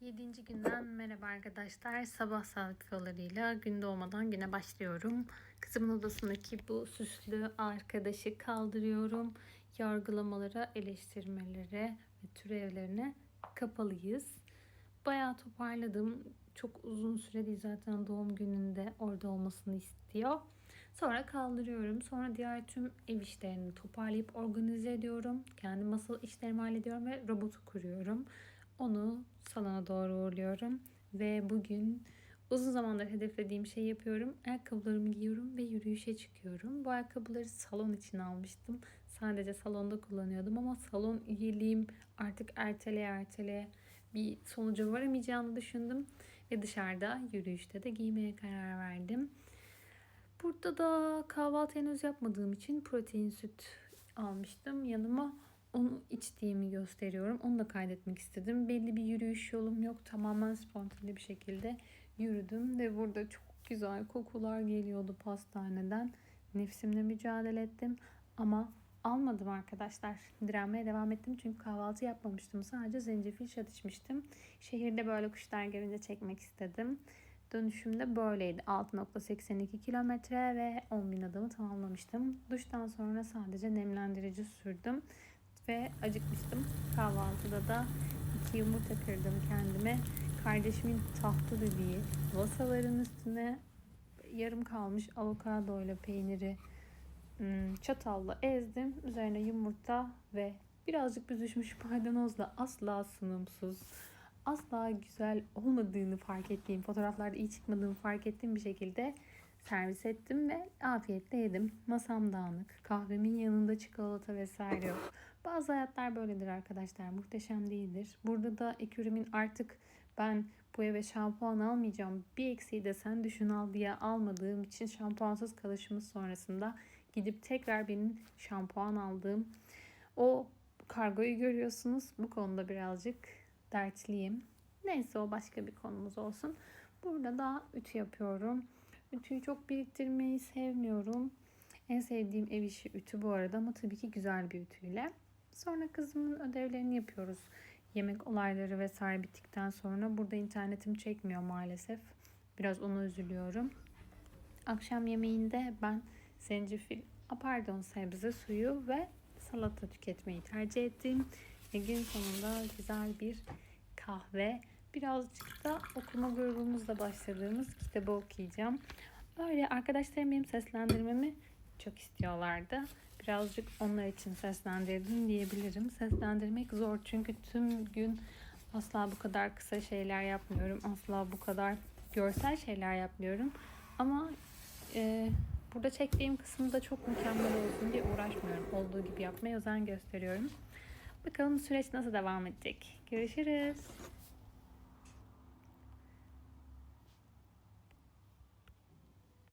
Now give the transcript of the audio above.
7. günden merhaba arkadaşlar. Sabah sayfalarıyla gün doğmadan güne başlıyorum. Kızımın odasındaki bu süslü arkadaşı kaldırıyorum. Yargılamalara, eleştirmelere ve türevlerine kapalıyız. Bayağı toparladım. Çok uzun süre değil zaten doğum gününde orada olmasını istiyor. Sonra kaldırıyorum. Sonra diğer tüm ev işlerini toparlayıp organize ediyorum. Kendi masal işlerimi hallediyorum ve robotu kuruyorum. Onu salona doğru uğurluyorum. Ve bugün uzun zamandır hedeflediğim şeyi yapıyorum. Ayakkabılarımı giyiyorum ve yürüyüşe çıkıyorum. Bu ayakkabıları salon için almıştım. Sadece salonda kullanıyordum ama salon üyeliğim artık erteleye erteleye bir sonuca varamayacağını düşündüm. Ve dışarıda yürüyüşte de giymeye karar verdim. Burada da kahvaltı henüz yapmadığım için protein süt almıştım. Yanıma onu içtiğimi gösteriyorum. Onu da kaydetmek istedim. Belli bir yürüyüş yolum yok. Tamamen spontane bir şekilde yürüdüm ve burada çok güzel kokular geliyordu pastaneden. Nefsimle mücadele ettim ama almadım arkadaşlar. Direnmeye devam ettim çünkü kahvaltı yapmamıştım. Sadece zencefil şat içmiştim. Şehirde böyle kuşlar görünce çekmek istedim. Dönüşümde böyleydi. 6.82 kilometre ve 10.000 adımı tamamlamıştım. Duştan sonra sadece nemlendirici sürdüm ve acıkmıştım. Kahvaltıda da iki yumurta kırdım kendime. Kardeşimin tahtı dediği vasaların üstüne yarım kalmış avokado ile peyniri hmm, çatalla ezdim. Üzerine yumurta ve birazcık büzüşmüş maydanozla asla sunumsuz, asla güzel olmadığını fark ettiğim, fotoğraflarda iyi çıkmadığını fark ettiğim bir şekilde servis ettim ve afiyetle yedim. Masam dağınık, kahvemin yanında çikolata vesaire yok. Bazı hayatlar böyledir arkadaşlar. Muhteşem değildir. Burada da ekürümün artık ben bu eve şampuan almayacağım. Bir eksiği de sen düşün al diye almadığım için şampuansız kalışımız sonrasında gidip tekrar benim şampuan aldığım o kargoyu görüyorsunuz. Bu konuda birazcık dertliyim. Neyse o başka bir konumuz olsun. Burada da ütü yapıyorum. Ütüyü çok biriktirmeyi sevmiyorum. En sevdiğim ev işi ütü bu arada ama tabii ki güzel bir ütüyle. Sonra kızımın ödevlerini yapıyoruz. Yemek olayları vesaire bittikten sonra burada internetim çekmiyor maalesef. Biraz ona üzülüyorum. Akşam yemeğinde ben zencefil, pardon sebze suyu ve salata tüketmeyi tercih ettim. Gün sonunda güzel bir kahve. Birazcık da okuma grubumuzla başladığımız kitabı okuyacağım. Öyle arkadaşlarım benim seslendirmemi çok istiyorlardı. Birazcık onlar için seslendirdim diyebilirim. Seslendirmek zor çünkü tüm gün asla bu kadar kısa şeyler yapmıyorum. Asla bu kadar görsel şeyler yapmıyorum. Ama e, burada çektiğim kısımda çok mükemmel olsun diye uğraşmıyorum. Olduğu gibi yapmaya özen gösteriyorum. Bakalım süreç nasıl devam edecek. Görüşürüz.